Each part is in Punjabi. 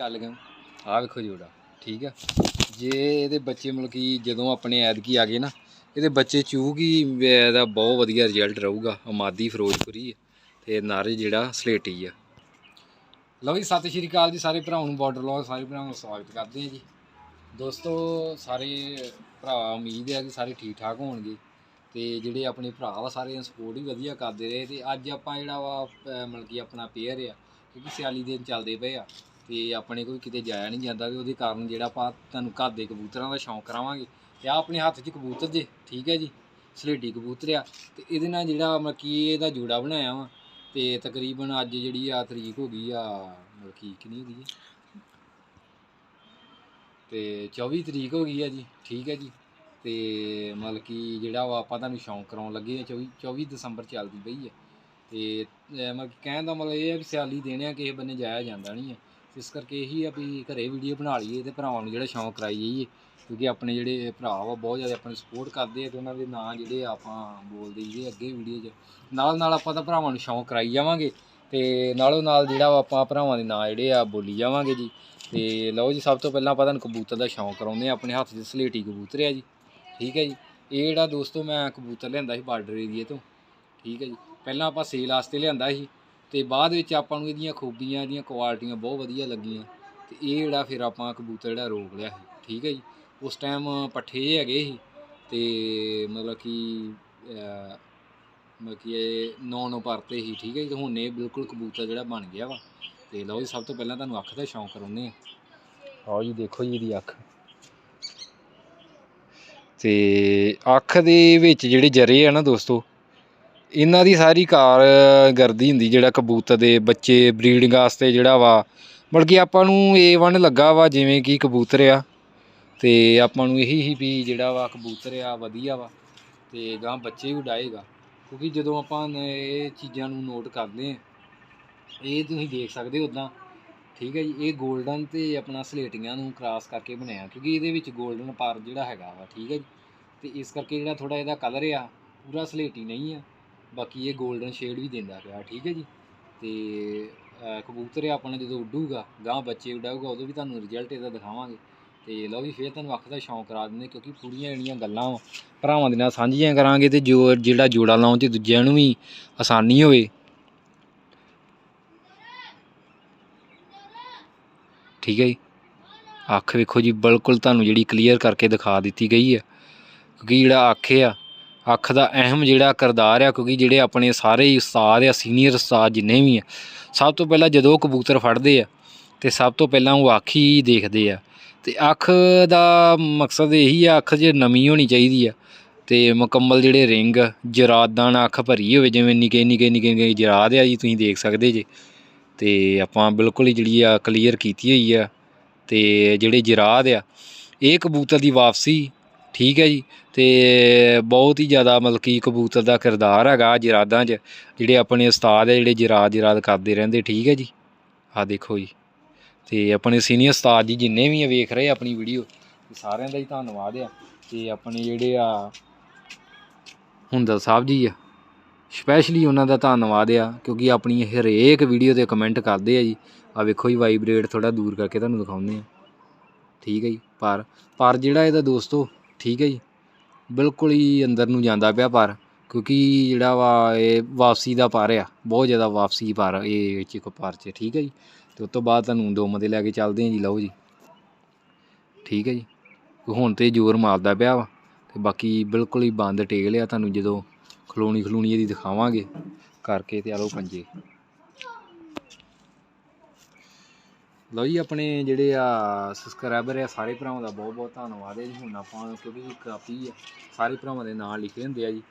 ਚੱਲ ਗਿਆ। ਆਹ ਵੇਖੋ ਜੋੜਾ ਠੀਕ ਆ। ਜੇ ਇਹਦੇ ਬੱਚੇ ਮਤਲਬ ਕਿ ਜਦੋਂ ਆਪਣੇ ਐਦਕੀ ਆ ਗਏ ਨਾ, ਇਹਦੇ ਬੱਚੇ ਚੂਗੀ ਇਹਦਾ ਬਹੁਤ ਵਧੀਆ ਰਿਜ਼ਲਟ ਰਹੂਗਾ, ਆਮਾਦੀ ਫਿਰੋਜ਼ਪੁਰੀ ਹੈ ਤੇ ਨਰ ਜਿਹੜਾ ਸਲੇਟੀ ਆ। ਲਓ ਜੀ, ਸਤਿ ਸ਼੍ਰੀ ਅਕਾਲ ਜੀ ਸਾਰੇ ਭਰਾਵਾਂ ਨੂੰ ਬਾਰਡਰ ਲੋ ਸਾਰੇ ਭਰਾਵਾਂ ਨੂੰ ਸਵਾਗਤ ਕਰਦੇ ਹਾਂ ਜੀ। ਦੋਸਤੋ, ਸਾਰੇ ਭਰਾ ਉਮੀਦ ਹੈ ਕਿ ਸਾਰੇ ਠੀਕ ਠਾਕ ਹੋਣਗੇ, ਤੇ ਜਿਹੜੇ ਆਪਣੇ ਭਰਾ ਵਾ ਸਾਰੇ ਸਪੋਰਟ ਵੀ ਵਧੀਆ ਕਰਦੇ ਰਹੇ, ਤੇ ਅੱਜ ਆਪਾਂ ਜਿਹੜਾ ਵਾ ਮਤਲਬ ਕਿ ਆਪਣਾ ਪੇਅਰ ਆ, ਕਿਉਂਕਿ ਸਿਆਲੀ ਦਿਨ ਚੱਲਦੇ ਪਏ ਆ। ਤੇ ਆਪਣੇ ਕੋਈ ਕਿਤੇ ਜਾਇਆ ਨਹੀਂ ਜਾਂਦਾ ਤੇ ਉਹਦੇ ਕਾਰਨ ਜਿਹੜਾ ਆਪਾਂ ਤੁਹਾਨੂੰ ਘਰ ਦੇ ਕਬੂਤਰਾਂ ਦਾ ਸ਼ੌਂਕ ਕਰਾਵਾਂਗੇ। ਤੇ ਆ ਆਪਣੇ ਹੱਥ 'ਚ ਕਬੂਤਰ ਜੇ, ਠੀਕ ਹੈ ਜੀ? ਸਲੇਟੀ ਕਬੂਤਰ ਆ। ਤੇ ਇਹਦੇ ਨਾਲ ਜਿਹੜਾ ਮਤਲਬ ਕਿ ਇਹਦਾ ਜੋੜਾ ਬਣਾਇਆ ਵਾ, ਤੇ ਤਕਰੀਬਨ ਅੱਜ ਜਿਹੜੀ ਆ ਤਰੀਕ ਹੋ ਗਈ ਆ, ਮਤਲਬ ਕਿ ਕਿੰਨੀ ਹੋ ਗਈ ਹੈ ਤੇ 24 ਤਰੀਕ ਹੋ ਗਈ ਆ ਜੀ, ਠੀਕ ਹੈ ਜੀ। ਤੇ ਮਤਲਬ ਕਿ ਜਿਹੜਾ ਵਾ ਆਪਾਂ ਤੁਹਾਨੂੰ ਸ਼ੌਂਕ ਕਰਾਉਣ ਲੱਗੇ ਆ 24 24 ਦਸੰਬਰ ਚੱਲਦੀ ਪਈ ਹੈ ਤੇ ਮਤਲਬ ਕਹਿਣ ਦਾ ਮਤਲਬ ਇਹ ਹੈ ਕਿ ਸਿਆਲੀ ਦੇਣੇ ਆ, ਕਿਸੇ ਬੰਨੇ ਜਾਇਆ ਜਾਂਦਾ ਨਹੀਂ ਹੈ ਇਸ ਕਰਕੇ ਇਹੀ ਆ ਵੀ ਘਰੇ ਵੀਡੀਓ ਬਣਾ ਲਈਏ ਤੇ ਭਰਾਵਾਂ ਨੂੰ ਜਿਹੜਾ ਸ਼ੌਂਕ ਕਰਾਈ ਜਾਈਏ ਕਿਉਂਕਿ ਆਪਣੇ ਜਿਹੜੇ ਭਰਾ ਵਾ, ਬਹੁਤ ਜ਼ਿਆਦਾ ਆਪਣੇ ਸਪੋਰਟ ਕਰਦੇ ਆ ਤੇ ਉਹਨਾਂ ਦੇ ਨਾਂ ਜਿਹੜੇ ਆ ਆਪਾਂ ਬੋਲਦੇ ਜਿਹੜੇ ਅੱਗੇ ਵੀਡੀਓ 'ਚ। ਨਾਲ ਨਾਲ ਆਪਾਂ ਤਾਂ ਭਰਾਵਾਂ ਨੂੰ ਸ਼ੌਂਕ ਕਰਾਈ ਜਾਵਾਂਗੇ ਤੇ ਨਾਲੋਂ ਨਾਲ ਜਿਹੜਾ ਵਾ ਆਪਾਂ ਭਰਾਵਾਂ ਦੇ ਨਾਂ ਜਿਹੜੇ ਆ ਬੋਲੀ ਜਾਵਾਂਗੇ ਜੀ। ਤੇ ਲਓ ਜੀ, ਸਭ ਤੋਂ ਪਹਿਲਾਂ ਆਪਾਂ ਤੁਹਾਨੂੰ ਕਬੂਤਰ ਦਾ ਸ਼ੌਂਕ ਕਰਾਉਂਦੇ ਆ ਆਪਣੇ ਹੱਥ 'ਚ ਸਲੇਟੀ ਕਬੂਤਰ ਆ ਜੀ। ਠੀਕ ਹੈ ਜੀ। ਇਹ ਜਿਹੜਾ ਦੋਸਤੋ ਮੈਂ ਕਬੂਤਰ ਲਿਆਂਦਾ ਸੀ ਬਾਰਡਰ ਏਰੀਏ ਤੋਂ। ਠੀਕ ਹੈ ਜੀ। ਪਹਿਲਾਂ ਆਪਾਂ ਸੇਲ ਵਾਸਤੇ ਲਿਆਂਦਾ ਸੀ। ਅਤੇ ਬਾਅਦ ਵਿੱਚ ਆਪਾਂ ਨੂੰ ਇਹਦੀਆਂ ਖੂਬੀਆਂ, ਇਹਦੀਆਂ ਕੁਆਲਿਟੀਆਂ ਬਹੁਤ ਵਧੀਆ ਲੱਗੀਆਂ ਅਤੇ ਇਹ ਜਿਹੜਾ ਫਿਰ ਆਪਾਂ ਕਬੂਤਰ ਜਿਹੜਾ ਰੋਕ ਲਿਆ ਸੀ, ਠੀਕ ਹੈ ਜੀ? ਉਸ ਟਾਈਮ ਪੱਠੇ ਹੈਗੇ ਸੀ ਅਤੇ ਮਤਲਬ ਕਿ ਮਤਲਬ ਕਿ ਇਹ ਨੌ ਨੌ ਪਰਤੇ ਸੀ, ਠੀਕ ਹੈ ਜੀ? ਹੁਣ ਇਹ ਬਿਲਕੁਲ ਕਬੂਤਰ ਜਿਹੜਾ ਬਣ ਗਿਆ ਵਾ। ਤੇ ਲਓ ਜੀ, ਸਭ ਤੋਂ ਪਹਿਲਾਂ ਤੁਹਾਨੂੰ ਅੱਖ ਦਾ ਸ਼ੌਂਕ ਕਰਾਉਂਦੇ ਆ ਆਓ ਜੀ, ਦੇਖੋ ਜੀ ਇਹਦੀ ਅੱਖ। ਤੇ ਅੱਖ ਦੇ ਵਿੱਚ ਜਿਹੜੇ ਜਰੇ ਆ ਨਾ ਦੋਸਤੋ ਇਹਨਾਂ ਦੀ ਸਾਰੀ ਕਾਰਗਰਦੀ ਹੁੰਦੀ, ਜਿਹੜਾ ਕਬੂਤਰ ਦੇ ਬੱਚੇ ਬਰੀਡਿੰਗ ਵਾਸਤੇ ਜਿਹੜਾ ਵਾ, ਬਲਕਿ ਆਪਾਂ ਨੂੰ A1 ਲੱਗਾ ਵਾ, ਜਿਵੇਂ ਕਿ ਕਬੂਤਰ ਆ, ਤੇ ਆਪਾਂ ਨੂੰ ਇਹੀ ਹੀ ਵੀ ਜਿਹੜਾ ਵਾ ਕਬੂਤਰ ਆ, ਵਧੀਆ ਵਾ, ਤੇ ਗਾਂ ਬੱਚੇ ਵੀ ਉਡਾਏਗਾ, ਕਿਉਂਕਿ ਜਦੋਂ ਆਪਾਂ ਇਹ ਚੀਜ਼ਾਂ ਨੂੰ ਨੋਟ ਕਰਦੇ ਆ ਇਹ ਤੁਸੀਂ ਦੇਖ ਸਕਦੇ ਹੋ ਉਦਾਂ ਠੀਕ ਹੈ ਜੀ, ਇਹ 골ਡਨ ਤੇ ਆਪਣਾ ਸਲੇਟੀਆਂ ਨੂੰ ਕ੍ਰਾਸ ਕਰਕੇ ਬਣਾਇਆ ਕਿਉਂਕਿ ਇਹਦੇ ਵਿੱਚ 골ਡਨ ਪਰ ਜਿਹੜਾ ਹੈਗਾ ਵਾ, ਠੀਕ ਹੈ ਜੀ, ਤੇ ਇਸ ਕਰਕੇ ਜਿਹੜਾ ਥੋੜਾ ਇਹਦਾ ਕਲਰ ਆ, ਪੂਰਾ ਸਲੇਟੀ ਨਹੀਂ ਆ ਬਾਕੀ ਇਹ 골ਡਨ ਸ਼ੇਡ ਵੀ ਦਿੰਦਾ ਪਿਆ, ਠੀਕ ਹੈ ਜੀ? ਤੇ ਕਬੂਤਰ ਆਪਣਾ ਜਦੋਂ ਉੱਡੂਗਾ ਗਾਂ ਬੱਚੇ ਉਡਾਊਗਾ, ਉਦੋਂ ਵੀ ਤੁਹਾਨੂੰ ਰਿਜ਼ਲਟ ਇਹਦਾ ਦਿਖਾਵਾਂਗੇ। ਤੇ ਲਓ ਵੀ ਫੇਰ ਤੁਹਾਨੂੰ ਅੱਖ ਦਾ ਸ਼ੌਂਕ ਕਰਾ ਦਿੰਦੇ, ਕਿਉਂਕਿ ਪੂਰੀਆਂ ਜਿਹੜੀਆਂ ਗੱਲਾਂ ਵਾ, ਭਰਾਵਾਂ ਦੇ ਨਾਲ ਸਾਂਝੀਆਂ ਕਰਾਂਗੇ ਤੇ ਜੋ, ਜਿਹੜਾ ਜੋੜਾ ਲਾਉਣ 'ਚ ਦੂਜਿਆਂ ਨੂੰ ਵੀ ਆਸਾਨੀ ਹੋਵੇ। ਠੀਕ ਹੈ ਜੀ? ਅੱਖ ਵੇਖੋ ਜੀ, ਬਿਲਕੁਲ ਤੁਹਾਨੂੰ ਜਿਹੜੀ ਕਲੀਅਰ ਕਰਕੇ ਦਿਖਾ ਦਿੱਤੀ ਗਈ ਹੈ। ਕਿਉਂਕਿ ਜਿਹੜਾ ਅੱਖ ਆ ਅੱਖ ਦਾ ਅਹਿਮ ਜਿਹੜਾ ਕਿਰਦਾਰ ਆ, ਕਿਉਂਕਿ ਜਿਹੜੇ ਆਪਣੇ ਸਾਰੇ ਹੀ ਉਸਤਾਦ ਆ, ਸੀਨੀਅਰ ਉਸਤਾਦ ਜਿੰਨੇ ਵੀ ਆ, ਸਭ ਤੋਂ ਪਹਿਲਾਂ ਜਦੋਂ ਕਬੂਤਰ ਫੜਦੇ ਆ, ਤੇ ਸਭ ਤੋਂ ਪਹਿਲਾਂ ਉਹ ਅੱਖ ਹੀ ਦੇਖਦੇ ਆ। ਤੇ ਅੱਖ ਦਾ ਮਕਸਦ ਇਹੀ ਆ, ਅੱਖ 'ਚ ਨਵੀਂ ਹੋਣੀ ਚਾਹੀਦੀ ਆ, ਤੇ ਮੁਕੰਮਲ ਜਿਹੜੇ ਰਿੰਗ, ਜਰਾਦਾਂ ਨਾਲ ਅੱਖ ਭਰੀ ਹੋਵੇ, ਜਿਵੇਂ ਨਿੱਕੇ ਨਿੱਕੇ ਨਿੱਕੇ ਨਿੱਕੇ ਜਰਾਦ ਆ ਜੀ, ਤੁਸੀਂ ਦੇਖ ਸਕਦੇ ਜੇ। ਤੇ ਆਪਾਂ ਬਿਲਕੁਲ ਹੀ ਜਿਹੜੀ ਆ ਕਲੀਅਰ ਕੀਤੀ ਹੋਈ ਆ, ਤੇ ਜਿਹੜੇ ਜਰਾਦ ਆ, ਇਹ ਕਬੂਤਰ ਦੀ ਵਾਪਸੀ, ਠੀਕ ਹੈ ਜੀ ਅਤੇ ਬਹੁਤ ਹੀ ਜ਼ਿਆਦਾ ਮਤਲਬ ਕਿ ਕਬੂਤਰ ਦਾ ਕਿਰਦਾਰ ਹੈਗਾ ਜਰਾਦਾਂ 'ਚ, ਜਿਹੜੇ ਆਪਣੇ ਉਸਤਾਦ ਹੈ, ਜਿਹੜੇ ਜਰਾਦ ਜਰਾਦ ਕਰਦੇ ਰਹਿੰਦੇ, ਠੀਕ ਹੈ ਜੀ? ਆਹ ਦੇਖੋ ਜੀ। ਅਤੇ ਆਪਣੇ ਸੀਨੀਅਰ ਉਸਤਾਦ ਜੀ ਜਿੰਨੇ ਵੀ ਆ, ਵੇਖ ਰਹੇ ਆਪਣੀ ਵੀਡੀਓ ਸਾਰਿਆਂ ਦਾ ਹੀ ਧੰਨਵਾਦ ਆ। ਤੇ ਆਪਣੇ ਜਿਹੜੇ ਆ ਹੁੰਦਲ ਸਾਹਿਬ ਜੀ ਆ ਸਪੈਸ਼ਲੀ ਉਹਨਾਂ ਦਾ ਧੰਨਵਾਦ ਆ, ਕਿਉਂਕਿ ਆਪਣੀ ਹਰੇਕ ਵੀਡੀਓ ਤੇ ਕਮੈਂਟ ਕਰਦੇ ਆ ਜੀ। ਆ ਵੇਖੋ ਜੀ ਵਾਈਬ੍ਰੇਟ ਥੋੜਾ ਦੂਰ ਕਰਕੇ ਤੁਹਾਨੂੰ ਦਿਖਾਉਂਦੇ ਆ। ਠੀਕ ਹੈ ਜੀ, ਪਰ ਪਰ ਜਿਹੜਾ ਇਹਦਾ ਦੋਸਤੋ, ਠੀਕ ਹੈ ਜੀ। ਬਿਲਕੁਲ ਹੀ ਅੰਦਰ ਨੂੰ ਜਾਂਦਾ ਪਿਆ ਪਰ ਕਿਉਂਕਿ ਜਿਹੜਾ ਵਾ ਇਹ ਵਾਪਸੀ ਦਾ ਪਰ ਆ, ਬਹੁਤ ਜ਼ਿਆਦਾ ਵਾਪਸੀ ਪਰ ਇਹ ਚ ਇੱਕ ਪਰ ਚ, ਠੀਕ ਹੈ ਜੀ? ਤੇ ਉਸ ਤੋਂ ਬਾਅਦ ਤੁਹਾਨੂੰ ਡੋਮ ਦੇ ਲੈ ਕੇ ਚੱਲਦੇ ਆ ਜੀ, ਲਓ ਜੀ। ਠੀਕ ਹੈ ਜੀ? ਹੁਣ ਤੇ ਜ਼ੋਰ ਮਾਰਦਾ ਪਿਆ ਵਾ, ਤੇ ਬਾਕੀ ਬਿਲਕੁਲ ਹੀ ਬੰਦ ਟੇਕ ਲਿਆ ਤੁਹਾਨੂੰ ਜਦੋਂ ਖਲੋਣੀ ਖਲੋਣੀ ਇਹਦੀ ਦਿਖਾਵਾਂਗੇ, ਕਰਕੇ ਤੇ ਆਲੋ ਪੰਜੇ। ਲਓ ਜੀ, ਆਪਣੇ ਜਿਹੜੇ ਆ ਸਬਸਕ੍ਰਾਈਬਰ ਆ, ਸਾਰੇ ਭਰਾਵਾਂ ਦਾ ਬਹੁਤ ਬਹੁਤ ਧੰਨਵਾਦ ਹੈ ਜੀ। ਹੁਣ ਆਪਾਂ ਕਿਉਂਕਿ ਕਾਪੀ ਆ, ਸਾਰੇ ਭਰਾਵਾਂ ਦੇ ਨਾਂ ਲਿਖੇ ਹੁੰਦੇ ਆ ਜੀ।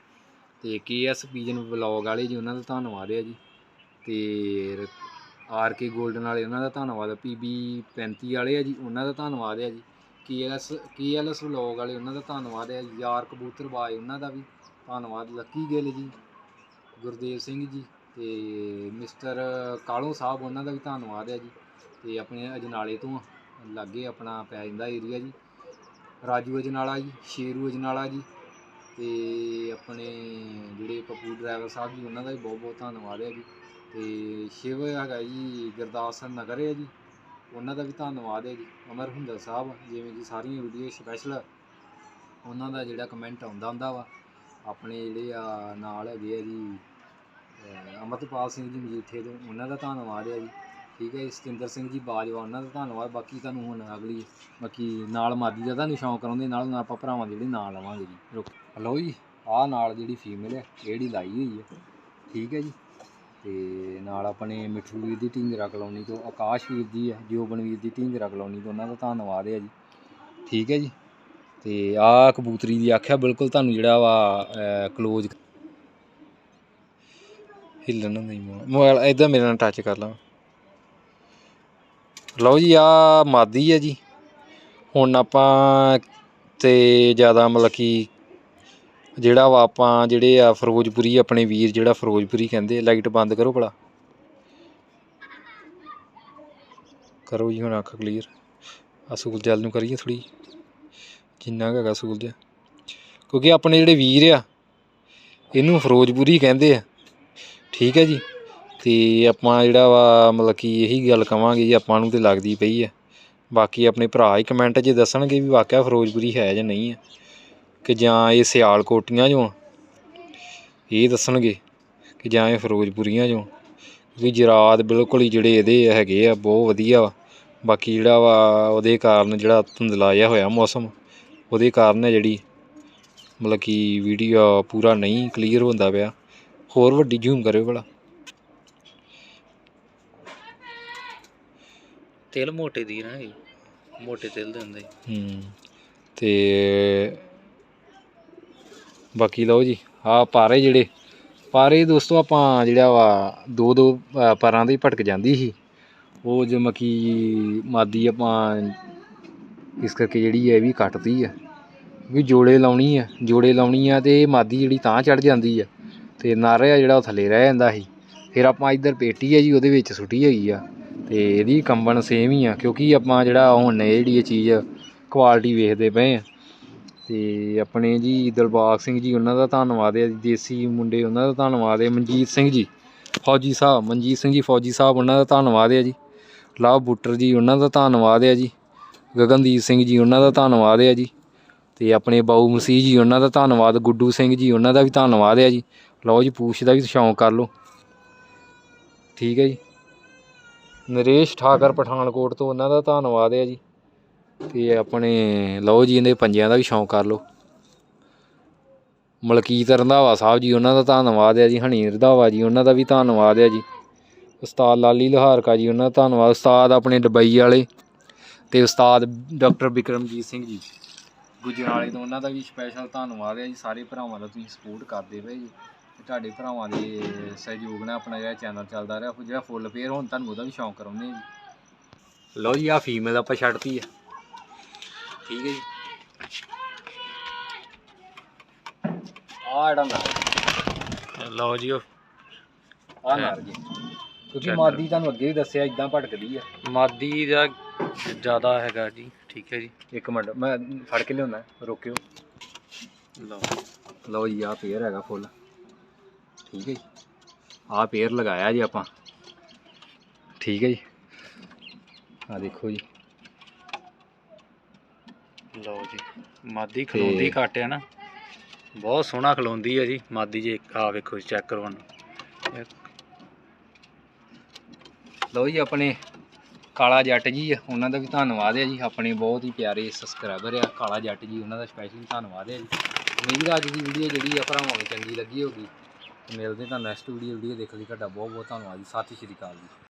ਤੇ ਕੇਐਸ ਪੀਜਨ ਵਲੌਗ ਵਾਲੇ ਜੀ, ਉਹਨਾਂ ਦਾ ਧੰਨਵਾਦ ਹੈ ਜੀ। ਤੇ ਆਰ ਕੇ 골ਡਨ ਵਾਲੇ, ਉਹਨਾਂ ਦਾ ਧੰਨਵਾਦ ਪੀਬੀ 35 ਵਾਲੇ ਆ ਜੀ, ਉਹਨਾਂ ਦਾ ਧੰਨਵਾਦ ਹੈ ਜੀ। ਕੇਐਸ ਕੇਐਲਐਸ ਵਲੌਗ ਵਾਲੇ, ਉਹਨਾਂ ਦਾ ਧੰਨਵਾਦ ਹੈ। ਯਾਰ ਕਬੂਤਰ ਬਾਏ ਉਹਨਾਂ ਦਾ ਵੀ ਧੰਨਵਾਦ। ਲੱਕੀ ਗਿੱਲ ਜੀ, ਗੁਰਦੇਵ ਸਿੰਘ ਜੀ ਤੇ ਮਿਸਟਰ ਕਾਲੋ ਸਾਹਿਬ, ਉਹਨਾਂ ਦਾ ਵੀ ਧੰਨਵਾਦ ਹੈ ਜੀ। ਤੇ ਆਪਣੇ ਅਜਨਾਲੇ ਤੋਂ ਲਾਗੇ ਆਪਣਾ ਪੈ ਜਾਂਦਾ ਏਰੀਆ ਜੀ। ਰਾਜੂ ਅਜਨਾਲਾ ਜੀ, ਸ਼ੇਰੂ ਅਜਨਾਲਾ ਜੀ ਤੇ ਆਪਣੇ ਜਿਹੜੇ ਪਪੂ ਡਰਾਈਵਰ ਸਾਹਿਬ ਜੀ, ਉਹਨਾਂ ਦਾ ਵੀ ਬਹੁਤ ਬਹੁਤ ਧੰਨਵਾਦ ਹੈ ਜੀ। ਤੇ ਸ਼ਿਵ ਹੈਗਾ ਜੀ, ਗੁਰਦਾਸ ਨਗਰ ਹੈ ਜੀ, ਉਹਨਾਂ ਦਾ ਵੀ ਧੰਨਵਾਦ ਹੈ ਜੀ। ਅਮਰ ਹੁੰਦਰ ਸਾਹਿਬ, ਜਿਵੇਂ ਕਿ ਸਾਰੀਆਂ ਵੀਡੀਓ ਸਪੈਸ਼ਲ ਉਹਨਾਂ ਦਾ ਜਿਹੜਾ ਕਮੈਂਟ ਆਉਂਦਾ ਹੁੰਦਾ ਵਾ, ਆਪਣੇ ਜਿਹੜੇ ਆ ਨਾਲ ਹੈਗੇ ਆ ਜੀ, ਅਹ ਅਮਰਤਪਾਲ ਸਿੰਘ ਜੀ ਮਜੀਠੇ ਤੋਂ, ਉਹਨਾਂ ਦਾ ਧੰਨਵਾਦ ਹੈ ਜੀ। ਠੀਕ ਹੈ ਜੀ ਸਤਿੰਦਰ ਸਿੰਘ ਜੀ ਬਾਜਵਾ ਉਹਨਾਂ ਦਾ ਧੰਨਵਾਦ। ਬਾਕੀ ਤੁਹਾਨੂੰ ਹੁਣ ਅਗਲੀ ਬਾਕੀ ਨਾਲ ਮਾਦੀ ਦਾ ਤੁਹਾਨੂੰ ਸ਼ੌਂਕ ਕਰਾਉਂਦੇ ਨਾਲ ਨਾਲ ਆਪਾਂ ਭਰਾਵਾਂ ਦੇ ਜਿਹੜੇ ਨਾਂ ਲਵਾਂਗੇ ਜੀ। ਰੁਕ। ਹਲੋ ਜੀ। ਆਹ ਨਾਲ ਜਿਹੜੀ ਫੀਮੇਲ ਹੈ ਜਿਹੜੀ ਲਾਈ ਹੋਈ ਹੈ ਠੀਕ ਹੈ ਜੀ। ਤੇ ਨਾਲ ਆਪਣੇ ਮਿੱਠੂ ਵੀਰ ਦੀ ਢਿੰਗਰਾ ਕਲੋਨੀ ਤੋਂ ਆਕਾਸ਼ ਵੀਰ ਦੀ ਹੈ ਜੋਬਨ ਵੀਰ ਦੀ ਢਿੰਗਰਾ ਕਲੋਨੀ ਤੋਂ ਉਹਨਾਂ ਦਾ ਧੰਨਵਾਦ ਹੈ ਜੀ। ਠੀਕ ਹੈ ਜੀ। ਤੇ ਆਹ ਕਬੂਤਰੀ ਦੀ ਆਖਿਆ ਬਿਲਕੁਲ ਤੁਹਾਨੂੰ ਜਿਹੜਾ ਵਾ ক্লোਜ਼ ਹਿੱਲਣ ਨਹੀਂ ਮੋਬਾਈਲ ਇਦਾਂ ਮੇਰੇ ਨਾਲ ਟੱਚ ਕਰ ਲਾ। ਲਓ ਜੀ ਆ ਮਾਦੀ ਹੈ ਜੀ। ਹੁਣ ਆਪਾਂ ਤੇ ਜ਼ਿਆਦਾ ਮਤਲਬ ਕਿ ਜਿਹੜਾ ਵਾ ਆਪਾਂ ਜਿਹੜੇ ਆ ਫਿਰੋਜ਼ਪੁਰੀ, ਆਪਣੇ ਵੀਰ ਜਿਹੜਾ ਫਿਰੋਜ਼ਪੁਰੀ ਕਹਿੰਦੇ ਲਾਈਟ ਬੰਦ ਕਰੋ ਭਲਾ। ਕਰੋ ਜੀ ਹੁਣ ਅੱਖ ਕਲੀਅਰ ਆ ਸੂਲ ਜਲ ਨੂੰ ਕਰੀਏ ਥੋੜੀ ਜਿੰਨਾ ਕੁ ਹੈਗਾ ਸੂਲ ਜਿਹਾ। ਕਿਉਂਕਿ ਆਪਣੇ ਜਿਹੜੇ ਵੀਰ ਆ, ਇਹਨੂੰ ਫਿਰੋਜ਼ਪੁਰੀ ਕਹਿੰਦੇ ਆ। ਠੀਕ ਹੈ ਜੀ। ਅਤੇ ਆਪਾਂ ਜਿਹੜਾ ਵਾ ਮਤਲਬ ਕਿ ਇਹੀ ਗੱਲ ਕਵਾਂਗੇ ਜੀ, ਆਪਾਂ ਨੂੰ ਤਾਂ ਲੱਗਦੀ ਪਈ ਆ। ਬਾਕੀ ਆਪਣੇ ਭਰਾ ਹੀ ਕਮੈਂਟ 'ਚ ਦੱਸਣਗੇ ਵੀ ਵਾਕਿਆ ਫਿਰੋਜ਼ਪੁਰੀ ਹੈ ਜਾਂ ਨਹੀਂ ਹੈ ਕਿ ਜਾਂ ਇਹ ਸਿਆਲਕੋਟੀਆਂ ਚੋਂ ਇਹ ਦੱਸਣਗੇ ਕਿ ਜਾਂ ਇਹ ਫਿਰੋਜ਼ਪੁਰੀਆਂ ਚੋਂ ਵੀ ਜਰਾਦ ਬਿਲਕੁਲ ਹੀ ਜਿਹੜੇ ਇਹਦੇ ਹੈਗੇ ਆ, ਬਹੁਤ ਵਧੀਆ ਵਾ। ਬਾਕੀ ਜਿਹੜਾ ਵਾ ਉਹਦੇ ਕਾਰਨ ਜਿਹੜਾ ਧੁੰਦਲਾ ਜਿਹਾ ਹੋਇਆ ਮੌਸਮ, ਉਹਦੇ ਕਾਰਨ ਹੈ ਜਿਹੜੀ ਮਤਲਬ ਕਿ ਵੀਡੀਓ ਪੂਰਾ ਨਹੀਂ ਕਲੀਅਰ ਹੁੰਦਾ ਪਿਆ। ਹੋਰ ਵੱਡੀ ਜ਼ੂਮ ਕਰਿਓ ਭਲਾ। ਤੇਲ ਮੋਟੇ ਦੀ ਨਾ ਇਹ ਮੋਟੇ ਤੇਲ ਦੇ ਹੁੰਦੇ। ਹੂੰ ਤੇ ਬਾਕੀ ਲਓ ਜੀ ਆ ਪਾਰੇ ਜਿਹੜੇ ਪਾਰੇ ਦੋਸਤੋ ਆਪਾਂ ਜਿਹੜਾ ਵਾ ਦੋ ਦੋ ਅ, ਪਰਾਂ ਦੀ ਭਟਕ ਜਾਂਦੀ ਸੀ। ਉਹ ਜਿਵੇਂ ਕਿ ਮਾਦੀ ਆਪਾਂ ਇਸ ਕਰਕੇ ਜਿਹੜੀ ਹੈ ਇਹ ਵੀ ਕੱਟਦੀ ਆ। ਵੀ ਜੋੜੇ ਲਾਉਣੀ ਆ ਜੋੜੇ ਲਾਉਣੀ ਆ ਤੇ ਇਹ ਮਾਦੀ ਜਿਹੜੀ ਤਾਂ ਚੜ ਜਾਂਦੀ ਆ। ਤੇ ਨਾਰਾ ਜਿਹੜਾ ਉਹ ਥੱਲੇ ਰਹਿ ਜਾਂਦਾ ਸੀ। ਫਿਰ ਆਪਾਂ ਇੱਧਰ ਪੇਟੀ ਆ ਜੀ ਉਹਦੇ ਵਿੱਚ ਸੁੱਟੀ ਹੈਗੀ ਆ। ਤੇ ਇਹਦੀ ਕੰਬਣ ਸੇਮ ਹੀ ਆ, ਕਿਉਂਕਿ ਆਪਾਂ ਜਿਹੜਾ ਹੁਣ ਇਹ ਜਿਹੜੀ ਇਹ ਚੀਜ਼ ਕੁਆਲਿਟੀ ਵੇਖਦੇ ਪਏ ਆ। ਤੇ ਆਪਣੇ ਜੀ ਦਿਲਬਾਗ ਸਿੰਘ ਜੀ, ਉਹਨਾਂ ਦਾ ਧੰਨਵਾਦ ਹੈ ਜੀ ਦੇਸੀ ਮੁੰਡੇ ਉਹਨਾਂ ਦਾ ਧੰਨਵਾਦ ਹੈ, ਮਨਜੀਤ ਸਿੰਘ ਜੀ, ਫੌਜੀ ਸਾਹਿਬ, ਮਨਜੀਤ ਸਿੰਘ ਜੀ, ਫੌਜੀ ਸਾਹਿਬ ਉਹਨਾਂ ਦਾ ਧੰਨਵਾਦ ਹੈ ਜੀ। ਲਵ ਬੁੱਟਰ ਜੀ ਉਹਨਾਂ ਦਾ ਧੰਨਵਾਦ ਹੈ ਜੀ। ਗਗਨਦੀਪ ਸਿੰਘ ਜੀ ਉਹਨਾਂ ਦਾ ਧੰਨਵਾਦ ਹੈ ਜੀ। ਤੇ ਆਪਣੇ ਬਾਊ ਮਸੀਹ ਜੀ ਉਹਨਾਂ ਦਾ ਧੰਨਵਾਦ, ਗੁੱਡੂ ਸਿੰਘ ਜੀ ਉਹਨਾਂ ਦਾ ਵੀ ਧੰਨਵਾਦ ਹੈ ਜੀ। ਲਓ ਜੀ, ਪੂਛ ਦਾ ਵੀ ਸ਼ੌਂਕ ਕਰ ਲਓ। ਠੀਕ ਹੈ ਜੀ। ਨਰੇਸ਼ ਠਾਕਰ ਪਠਾਨਕੋਟ ਤੋਂ ਉਹਨਾਂ ਦਾ ਧੰਨਵਾਦ ਹੈ ਜੀ। ਤੇ ਆਪਣੇ ਲਓ ਜੀ, ਇਹਦੇ ਪੰਜਿਆਂ ਦਾ ਵੀ ਸ਼ੌਂਕ ਕਰ ਲਓ। ਮਲਕੀਤ ਰੰਧਾਵਾ ਸਾਹਿਬ ਜੀ, ਉਹਨਾਂ ਦਾ ਧੰਨਵਾਦ ਹੈ ਜੀ। ਹਣੀ ਰੰਧਾਵਾ ਜੀ, ਉਹਨਾਂ ਦਾ ਵੀ ਧੰਨਵਾਦ ਹੈ ਜੀ। ਉਸਤਾਦ ਲਾਲੀ ਲੋਹਾਰਕਾ ਜੀ, ਉਹਨਾਂ ਦਾ ਧੰਨਵਾਦ। ਉਸਤਾਦ ਆਪਣੇ ਦੁਬਈ ਵਾਲੇ ਤੇ ਉਸਤਾਦ ਡਾਕਟਰ ਬਿਕਰਮਜੀਤ ਸਿੰਘ ਜੀ। ਗੁਜਰਾਲੇ ਤੋਂ ਉਹਨਾਂ ਦਾ ਵੀ ਸਪੈਸ਼ਲ ਧੰਨਵਾਦ ਹੈ ਜੀ। ਸਾਰੇ ਭਰਾਵਾਂ ਦਾ ਤੁਸੀਂ ਸਪੋਰਟ ਕਰਦੇ ਪਏ ਜੀ। ਤੇ ਤੁਹਾਡੇ ਭਰਾਵਾਂ ਦੇ ਸਹਿਯੋਗ ਨਾਲ ਆਪਣਾ ਜਿਹੜਾ ਚੈਨਲ ਚੱਲਦਾ ਰਿਹਾ ਜਿਹੜਾ ਫੁੱਲ ਪੇਅਰ ਹੁਣ ਤੁਹਾਨੂੰ ਉਹਦਾ ਵੀ ਸ਼ੌਂਕ ਕਰਾਉਂਦੇ ਜੀ। ਲਓ ਜੀ ਆ ਫੀਮੇਲ ਆਪਾਂ ਛੱਡਤੀ ਆ। ਠੀਕ ਹੈ ਜੀ। ਆ ਨਾ ਲਓ ਜੀ ਉਹ। ਆ ਨਰ ਜੀ। ਕਿਉਂਕਿ। ਮਾਦੀ ਤੁਹਾਨੂੰ ਅੱਗੇ ਵੀ ਦੱਸਿਆ ਇਦਾਂ ਭਟਕਦੀ ਆ। ਮਾਦੀ ਦਾ ਜ਼ਿਆਦਾ ਹੈਗਾ ਜੀ। ਠੀਕ ਹੈ ਜੀ। ਇੱਕ ਮਿੰਟ ਮੈਂ ਫੜ ਕੇ ਲਿਆਉਣਾ ਰੋਕਿਓ। ਲਓ। ਲਓ ਜੀ ਆ ਪੇਅਰ ਹੈਗਾ ਫੁੱਲ ਠੀਕ ਹੈ ਜੀ। ਆ ਪੇਅਰ ਲਗਾਇਆ ਜੀ ਆਪਾਂ। ਠੀਕ ਹੈ ਜੀ। ਆ ਦੇਖੋ ਜੀ। ਲਓ ਜੀ ਮਾਦੀ ਖਲੋਂਦੀ ਘੱਟ ਆ ਨਾ। ਬਹੁਤ ਸੋਹਣਾ ਖਲੋਂਦੀ ਹੈ ਜੀ ਮਾਦੀ ਜੇ ਆ ਵੇਖੋ ਚੈੱਕ ਕਰਵਾਉਣ। ਲਓ ਜੀ ਆਪਣੇ ਕਾਲਾ ਜੱਟ ਜੀ ਉਹਨਾਂ ਦਾ ਵੀ ਧੰਨਵਾਦ ਹੈ ਜੀ। ਆਪਣੇ ਬਹੁਤ ਹੀ ਪਿਆਰੇ ਸਬਸਕ੍ਰਾਈਬਰ ਆ ਕਾਲਾ ਜੱਟ ਜੀ ਉਹਨਾਂ ਦਾ ਸਪੈਸ਼ਲੀ ਧੰਨਵਾਦ ਹੈ ਜੀ। ਉਮੀਦ ਆ ਅੱਜ ਦੀ ਵੀਡੀਓ ਜਿਹੜੀ ਆ ਭਰਾਵਾਂ ਨੂੰ ਚੰਗੀ ਲੱਗੀ ਹੋਗੀ ਮਿਲਦੇ ਤਾਂ ਨੈਕਸਟ ਵੀਡੀਓ ਵੀਡੀਓ ਦੇਖਣ ਲਈ ਤੁਹਾਡਾ ਬਹੁਤ ਬਹੁਤ ਧੰਨਵਾਦ ਜੀ। ਸਤਿ ਸ਼੍ਰੀ ਅਕਾਲ ਜੀ।